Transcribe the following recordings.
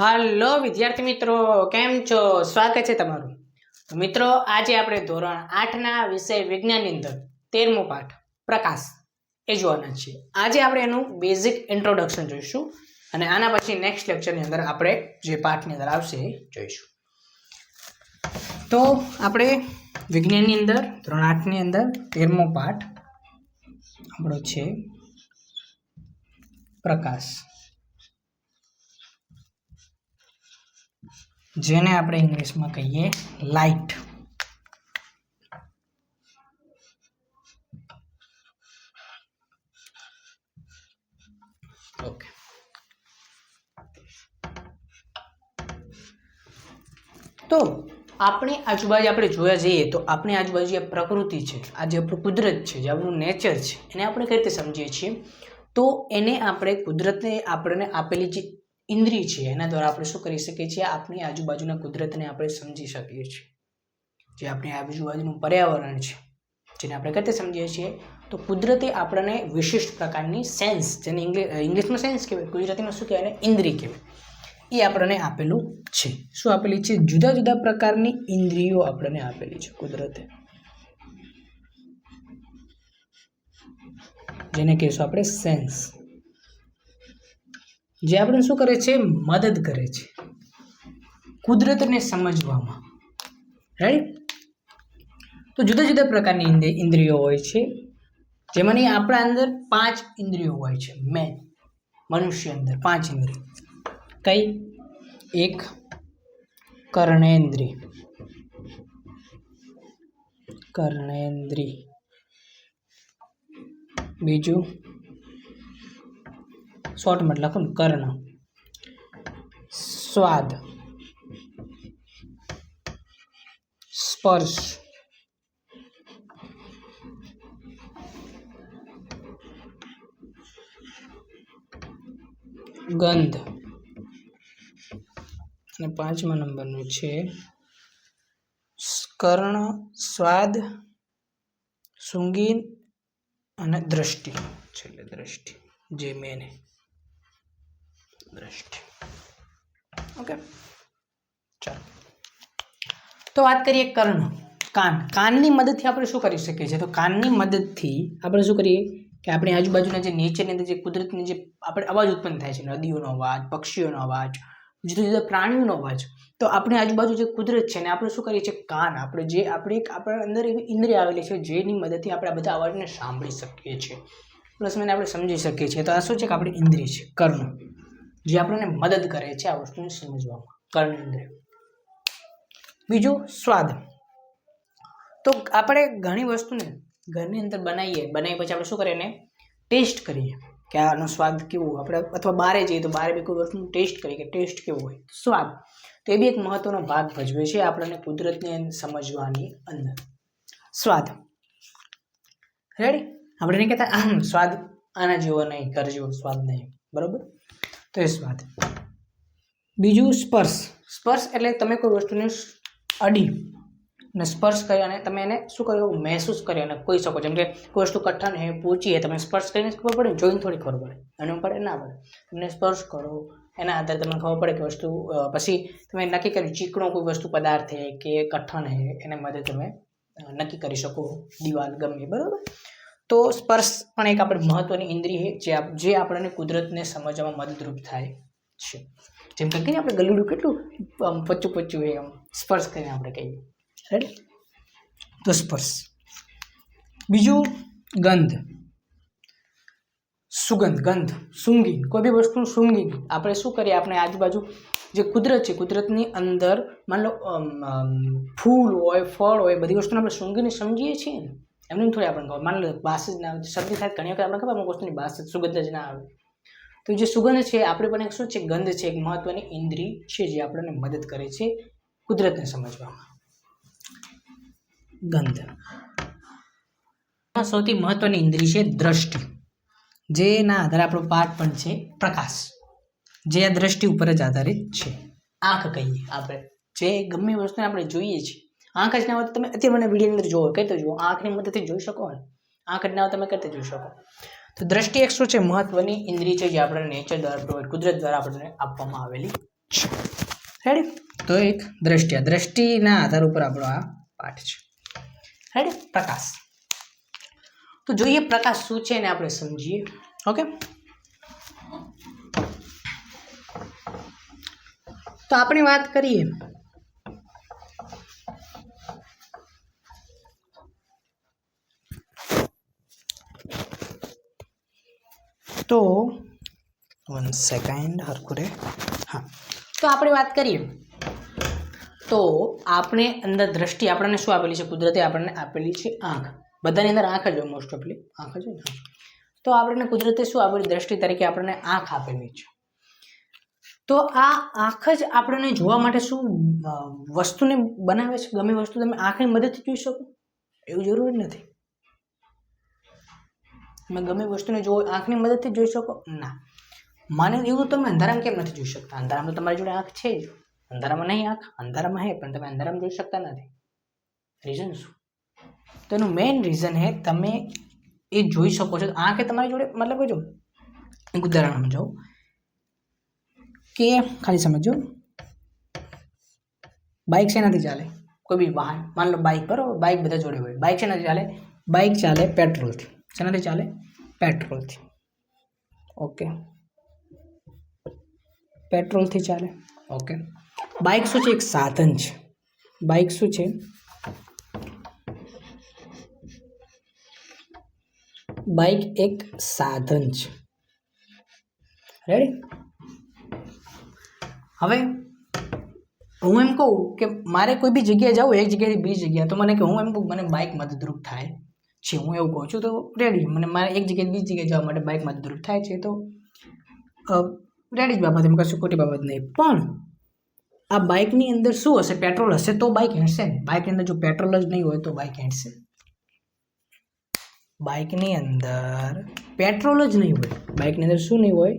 હાલો વિદ્યાર્થી મિત્રો, કેમ છો? સ્વાગત છે તમારું. મિત્રો, આજે આપણે ધોરણ આઠના વિષય વિજ્ઞાનની અંદર તેરમો પાઠ, પ્રકાશ, એ જોવાના છીએ. આજે આપણે એનું બેઝિક ઇન્ટ્રોડક્શન જોઈશું અને આના પછી નેક્સ્ટ લેક્ચરની અંદર આપણે જે પાઠની અંદર આવશે એ જોઈશું. તો આપણે વિજ્ઞાનની અંદર, ધોરણ આઠની અંદર તેરમો પાઠ આપણો છે પ્રકાશ. જેને આપણે ઇંગ્લિશમાં કહીએ લાઇટ. ઓકે. તો આપણી આજુબાજુ આપણે જોવા જઈએ તો આપણી આજુબાજુ જે પ્રકૃતિ છે, આ જે આપણું કુદરત છે, જે આપણું નેચર છે, એને આપણે કઈ રીતે સમજીએ છીએ? તો એને આપણે કુદરતને આપણને આપેલી જે ઇન્દ્રિય છે, એના દ્વારા આપણે શું કરી શકીએ છીએ? આપણી આજુબાજુના કુદરતને આપણે સમજી શકીએ છીએ. જે આપણી આજુબાજુનું પર્યાવરણ છે, જેને આપણે કઈ સમજીએ છીએ? તો કુદરતે આપણને વિશિષ્ટ પ્રકારની સેન્સ જેને ઇંગ્લિશ ઇંગ્લિશમાં સેન્સ કહેવાય, ગુજરાતીમાં શું કહેવાય? ઇન્દ્રિય કહેવાય. એ આપણને આપેલું છે. શું આપેલી છે? જુદા જુદા પ્રકારની ઇન્દ્રિયો આપણને આપેલી છે કુદરતે. જેને કહીશું આપણે સેન્સ જે આપણે શું કરે છે? મદદ કરે છે. કુદરતને સમજવામાં. રાઈટ તો જુદા જુદા પ્રકારની ઇન્દ્રિ- ઇન્દ્રિયો હોય છે. જેમાંની આપણા અંદર પાંચ ઇન્દ્રિયો હોય છે. મેન મનુષ્ય અંદર પાંચ ઇન્દ્રિયો. કઈ? એક, કર્ણેન્દ્રિય. કર્ણેન્દ્રિય. બીજું? શોર્ટમાં લખો ને કર્ણ સ્વાદ સ્પર્શ ગંધ અને પાંચમા નંબરનું છે, કર્ણ, સ્વાદ, સુંગીન અને દ્રષ્ટિ, છેલ્લે દ્રષ્ટિ, જે મેન દ્રષ્ટિ ઓકે ચાલો તો વાત કરીએ કર્ણ. કાન. કાનની મદદથી આપણે શું કરી શકીએ છીએ? તો કાનની મદદથી આપણે શું કરીએ કે આપણી આજુબાજુના જે નેચરની અંદર જે કુદરતની જે આપણે અવાજ ઉત્પન્ન થાય છે, નદીઓનો અવાજ, પક્ષીઓનો અવાજ, જુદા જુદા પ્રાણીઓનો અવાજ. તો આપણી આજુબાજુ જે કુદરત છે ને આપણે શું કરીએ છીએ? કાન. આપણે જે આપણે એક આપણા અંદર એવી ઇન્દ્રિય આવેલી છે જેની મદદથી આપણે આ બધા અવાજને સાંભળી શકીએ છીએ. પ્લસ મને આપણે સમજી શકીએ છીએ. તો આ શું છે કે આપણી ઇન્દ્રિય છે? કર્ણ. જે આપણને મદદ કરે છે આ વસ્તુને સમજવામાં. કર્ણેન્દ્રિય બીજું સ્વાદ. તો આપણે ઘણી વસ્તુને ઘરની અંદર બનાવીએ, બનાવી પછી આપણે શું કરીએ એને ટેસ્ટ કરીએ કે આનો સ્વાદ કેવો? આપણે અથવા બહારે જઈએ તો બહાર બી કોઈ વસ્તુનું ટેસ્ટ કરીએ કે ટેસ્ટ કેવો હોય. સ્વાદ. તો એ બી એક મહત્વનો ભાગ ભજવે છે આપણને કુદરતને સમજવાની અંદર. સ્વાદ. રેડી આપણે નહીં કહેતા, આમ સ્વાદ આના જેવો નહીં કરજો સ્વાદ નહીં. બરોબર? તો એ સ્વાદ બીજું સ્પર્શ. સ્પર્શ એટલે તમે કોઈ વસ્તુને અડી અને સ્પર્શ કરી અને તમે એને શું કર્યું? મહેસૂસ કરી અને કહી શકો. જેમ કે કોઈ વસ્તુ કઠણ હે પૂછી હે તમે સ્પર્શ કરીને ખબર પડે જોઈને થોડી ખબર પડે. એનું પડે ના પડે. તમને સ્પર્શ કરો. એના આધારે તમને ખબર પડે કે વસ્તુ પછી તમે નક્કી કર્યું ચીકણો કોઈ વસ્તુ પદાર્થ હે કે કઠણ હે, એને મદદ તમે નક્કી કરી શકો. દિવાલ ગમે, બરાબર? તો સ્પર્શ પણ એક આપણે મહત્વની ઇન્દ્રિય છે, જે જે આપણને કુદરતને સમજવામાં મદદરૂપ થાય છે. જેમ કે કહીએ આપણે ગલુડું કેટલું, આમ પચ્ચું પચ્ચું હોય આમ સ્પર્શ કરીને આપણે કહીએ. રાઈટ તો સ્પર્શ. બીજું ગંધ. સુગંધ, ગંધ, સુંગી. કોઈ બી વસ્તુનું સુંગી. આપણે શું કરીએ? આપણે આજુબાજુ જે કુદરત છે, કુદરતની અંદર માન લો ફૂલ હોય, ફળ હોય, બધી વસ્તુને આપણે સૂંઘીને સમજીએ છીએ ને. એમને થોડી આપણને ખબર. માની લો બાસ જ ના શરદી થાય ઘણી વખત આપણે ખબર અમુક વસ્તુની બાસ સુગંધ જ ના આવે. તો જે સુગંધ છે, આપણે પણ એક શું છે, ગંધ છે, એક મહત્વની ઇન્દ્રિય છે જે આપણને મદદ કરે છે કુદરતને સમજવામાં. ગંધ. સૌથી મહત્વની ઇન્દ્રિય છે દ્રષ્ટિ. જેના આધારે આપણો પાઠ પણ છે પ્રકાશ. જે આ દ્રષ્ટિ ઉપર જ આધારિત છે. આંખ કહીએ આપણે. જે ગમે વસ્તુને આપણે જોઈએ છીએ આંખ જ ના હોય તો તમે અત્યારે મને વીડિયો અંદર જોવો કઈ તો જુઓ, આંખની મદદથી જોઈ શકો ને? આંખ જ ના હોય તમે કઈ જોઈ શકો? તો દ્રષ્ટિ એક શું છે? મહત્વની ઇન્દ્રિય છે જે આપણે નેચર દ્વારા પ્રોવાઈડ, કુદરત દ્વારા આપણને આપવામાં આવેલી છે. રેડી તો એક દ્રષ્ટિ દ્રષ્ટિના આધાર ઉપર આપણો આ પાઠ છે. રેડી પ્રકાશ. તો જોઈએ પ્રકાશ શું છે એને આપણે સમજીએ. ઓકે તો આપણે વાત કરીએ. તો વન સેકન્ડ હરકુરે હા. તો આપણે વાત કરીએ. તો આપણે અંદર દ્રષ્ટિ આપણને શું આપેલી છે? કુદરતે આપણને આપેલી છે આંખ. બધાની અંદર આંખ જ હોય મોસ્ટ ઓફલી આંખ જ હોય તો આપણને કુદરતે શું આપેલી? દ્રષ્ટિ તરીકે આપણને આંખ આપેલી છે. તો આ આંખ જ આપણને જોવા માટે શું વસ્તુને બનાવે છે? ગમે વસ્તુ તમે આંખની મદદથી જોઈ શકો? એવું જરૂરી નથી. તમે ગમે વસ્તુને જો આંખની મદદથી જોઈ શકો? ના. માને એવું તમે અંધારામાં કેમ નથી જોઈ શકતા? અંધારામાં તમારી જોડે આંખ છે જ. અંધારામાં નહીં આંખ, અંધારામાં હે, પણ તમે અંધારામાં જોઈ શકતા નથી. રીઝન શું? તો એનું મેઇન રીઝન હે, તમે એ જોઈ શકો છો. આંખ તમારી જોડે, મતલબ જો, એક ઉદાહરણ સમજાવું. કે, ખાલી સમજો બાઇક શેનાથી ચાલે? કોઈ બી વાહન. માન લો બાઇક બરોબર? બાઇક બધા જોડે હોય. બાઇક શેનાથી ચાલે? બાઇક ચાલે પેટ્રોલથી શેનાથી ચાલે પેટ્રોલથી ઓકે પેટ્રોલથી ચાલે ઓકે બાઇક શું છે? એક સાધન છે. બાઇક શું છે? બાઇક એક સાધન છે. રેડી હવે હું એમ કહું કે મારે કોઈ બી જગ્યાએ જાઉં એક જગ્યાએથી બીજી જગ્યાએ, તો મને કે હું એમ કહું મને બાઇક મદદરૂપ થાય. છે હું એવું કહું છું, તો રેડી મને મારે એક જગ્યાએ બીજી જગ્યાએ જવા માટે બાઇકમાં દૂર થાય છે, તો રેડી જ બાબત એમ કશું ખોટી બાબત નહીં. પણ, આ બાઇકની અંદર શું હશે? પેટ્રોલ હશે તો બાઇક હેંડશે ને. બાઇકની અંદર જો પેટ્રોલ જ નહીં હોય તો બાઇક હેંડશે. બાઇકની અંદર પેટ્રોલ જ નહીં હોય. બાઇકની અંદર શું નહીં હોય?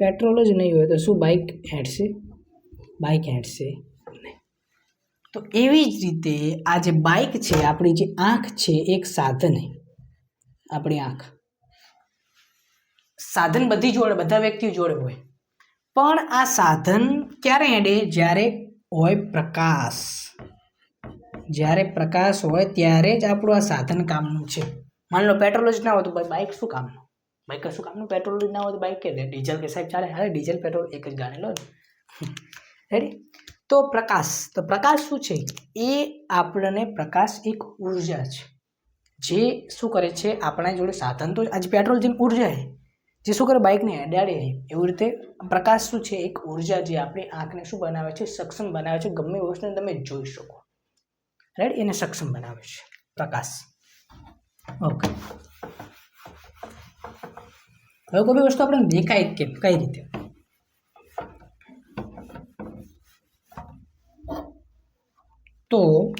પેટ્રોલ જ નહીં હોય તો શું બાઇક હેંડશે? બાઇક હેંડશે. તો એવી જ રીતે આ જે બાઇક છે, આપણી જે આંખ છે, એક સાધન આપણી આંખ. સાધન બધી જોડે, બધા વ્યક્તિઓ જોડે હોય. પણ આ સાધન ક્યારે એડે? જ્યારે હોય પ્રકાશ. જ્યારે પ્રકાશ હોય, ત્યારે જ આપણું આ સાધન કામનું છે. માની લો પેટ્રોલ જ ના હોય તો ભાઈ બાઇક શું કામનું? બાઇક શું કામનું? પેટ્રોલ જ ના હોય તો બાઇક કે ડીઝલ કે સાહેબ ચાલે? હા ડીઝલ પેટ્રોલ એક જ ગાડી લો ને. રેડી તો પ્રકાશ. તો પ્રકાશ શું છે? એ આપણને પ્રકાશ એક ઊર્જા છે. જે શું કરે છે? આપણા જોડે સાધન તો આજે પેટ્રોલ જેમ ઊર્જા છે જે શું કરે? બાઇકને અડાડે એવી રીતે પ્રકાશ શું છે? એક ઊર્જા જે આપણી આંખને શું બનાવે છે? સક્ષમ બનાવે છે. ગમે વસ્તુને તમે જોઈ શકો. રાઈટ એને સક્ષમ બનાવે છે. પ્રકાશ. ઓકે હવે કોઈ વસ્તુ આપણને દેખાય કે કઈ રીતે? તો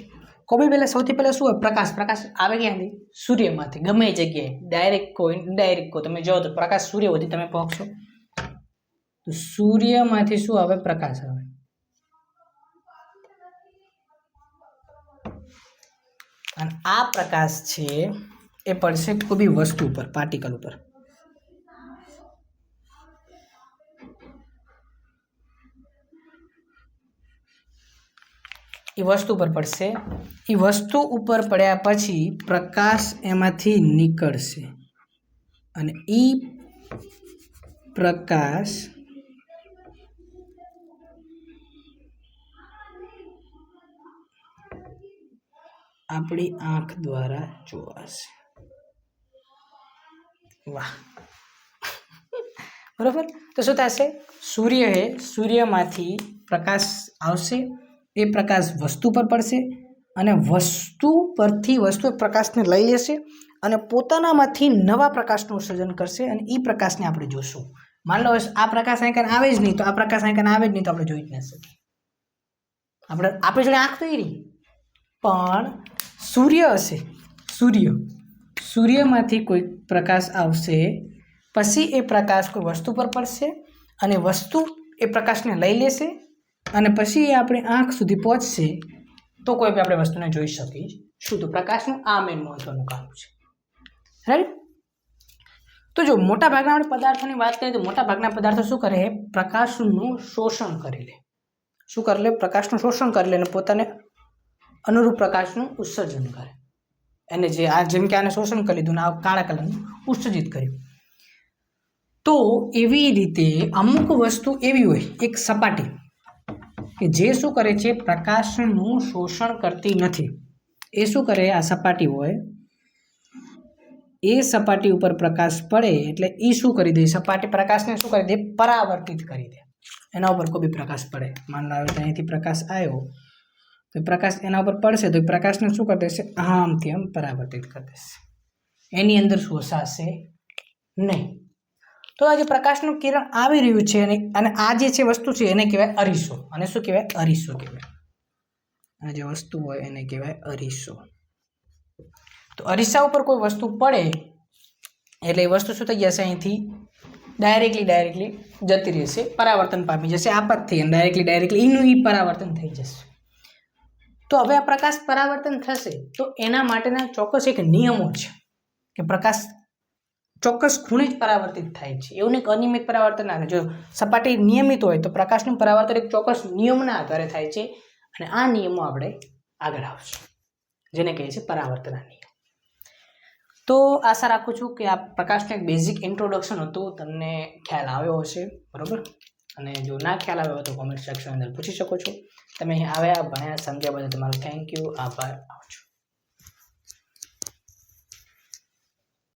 કોઈ પહેલાં સૌથી પહેલાં શું હોય? પ્રકાશ. પ્રકાશ આવે ક્યાંથી? સૂર્યમાંથી. ગમે જગ્યાએ. ડાયરેક્ટ કહો ઇનડાયરેક્ટ કો તમે જો તો પ્રકાશ સૂર્ય સુધી તમે પહોંચશો. તો સૂર્યમાંથી શું આવે? પ્રકાશ આવે. અને આ પ્રકાશ છે એ પડશે કોઈ બી વસ્તુ ઉપર પાર્ટિકલ ઉપર. એ વસ્તુ પર પડશે. એ વસ્તુ ઉપર પડ્યા પછી પ્રકાશ એમાંથી નીકળશે. અને એ પ્રકાશ આપણી આંખ દ્વારા જોવાશે. વાહ. બરોબર? તો શું થશે? સૂર્ય હે, સૂર્યમાંથી પ્રકાશ આવશે. એ પ્રકાશ વસ્તુ પર પડશે અને વસ્તુ પરથી વસ્તુ પ્રકાશને લઈ લેશે અને પોતાનામાંથી નવા પ્રકાશનું સર્જન કરશે અને એ પ્રકાશને આપણે જોશું. માન લો આ પ્રકાશ આંકન આવે જ નહીં, તો આ પ્રકાશ આંકન આવે જ નહીં તો આપણે જોઈ જ ન શકીએ. આપણે, આપણી જોડે આંખ તો એ રહી. પણ સૂર્ય હશે, સૂર્ય. સૂર્યમાંથી કોઈ પ્રકાશ આવશે, પછી એ પ્રકાશ કોઈ વસ્તુ પર પડશે અને વસ્તુ એ પ્રકાશને લઈ લેશે અને પછી એ આપણી આંખ સુધી પહોંચશે, તો કોઈ બી આપણે વસ્તુને જોઈ શકીએ શું તો પ્રકાશનું? આ મેન મહત્વનું કામ છે. રાઈટ તો જો મોટા ભાગના આપણે પદાર્થોની વાત કરીએ તો મોટા ભાગના પદાર્થો શું કરે? પ્રકાશનું શોષણ કરી લે. શું કરી લે? પ્રકાશનું શોષણ કરી લે અને પોતાને અનુરૂપ પ્રકાશનું ઉત્સર્જન કરે. એને જે આ જેમ કે આને શોષણ કરી લીધું આ કાળા કલરનું ઉત્સર્જિત કર્યું. તો એવી રીતે અમુક વસ્તુ એવી હોય, એક સપાટી. કે જે શું કરે છે, પ્રકાશનું શોષણ કરતી નથી. એ શું કરે? આ સપાટી હોય. એ સપાટી ઉપર પ્રકાશ પડે એટલે એ શું કરી દે? સપાટી પ્રકાશને શું કરી દે? પરાવર્તિત કરી દે. એના ઉપર કોઈ બી પ્રકાશ પડે. માન લો અહીંથી પ્રકાશ આવ્યો, તો પ્રકાશ એના ઉપર પડશે, તો એ પ્રકાશને શું કરી દેશે? આમથી આમ પરાવર્તિત કરી દેશે. એની અંદર શોષાશે નહીં. તો આ જે પ્રકાશનું કિરણ આવી રહ્યું છે અને અને આ જે છે વસ્તુ છે એને કહેવાય અરીસો. અને શું કહેવાય? અરીસો કહેવાય. આ જે વસ્તુ હોય એને કહેવાય અરીસો. તો અરીસા ઉપર કોઈ વસ્તુ પડે, એટલે એ વસ્તુ શું થઈ જશે અહીંથી? ડાયરેક્ટલી ડાયરેક્ટલી જતી રહેશે, પરાવર્તન પામી જશે આપતથી અને ડાયરેક્ટલી ડાયરેક્ટલી એનું એ પરાવર્તન થઈ જશે. તો હવે આ પ્રકાશ પરાવર્તન થશે, તો એના માટેના ચોક્કસ એક નિયમો છે કે પ્રકાશ ચોક્કસ ખૂણે જ પરાવર્તિત થાય છે. એવું નહીં કે અનિયમિત પરાવર્તન આવે જો સપાટી નિયમિત હોય તો પ્રકાશનું પરાવર્તન એક ચોક્કસ નિયમના આધારે થાય છે અને આ નિયમો આપણે આગળ આવશે. જેને કહે છે પરાવર્તના નિયમ. તો આશા રાખું છું કે આ પ્રકાશનું એક બેઝિક ઇન્ટ્રોડક્શન હતું. તમને ખ્યાલ આવ્યો હશે, બરાબર? અને જો ના ખ્યાલ આવ્યો તો કોમેન્ટ સેક્શન અંદર પૂછી શકો છો. તમે આવ્યા, ભણ્યા, સમજ્યા બદલ તમારો થેન્ક યુ આભાર આવજો.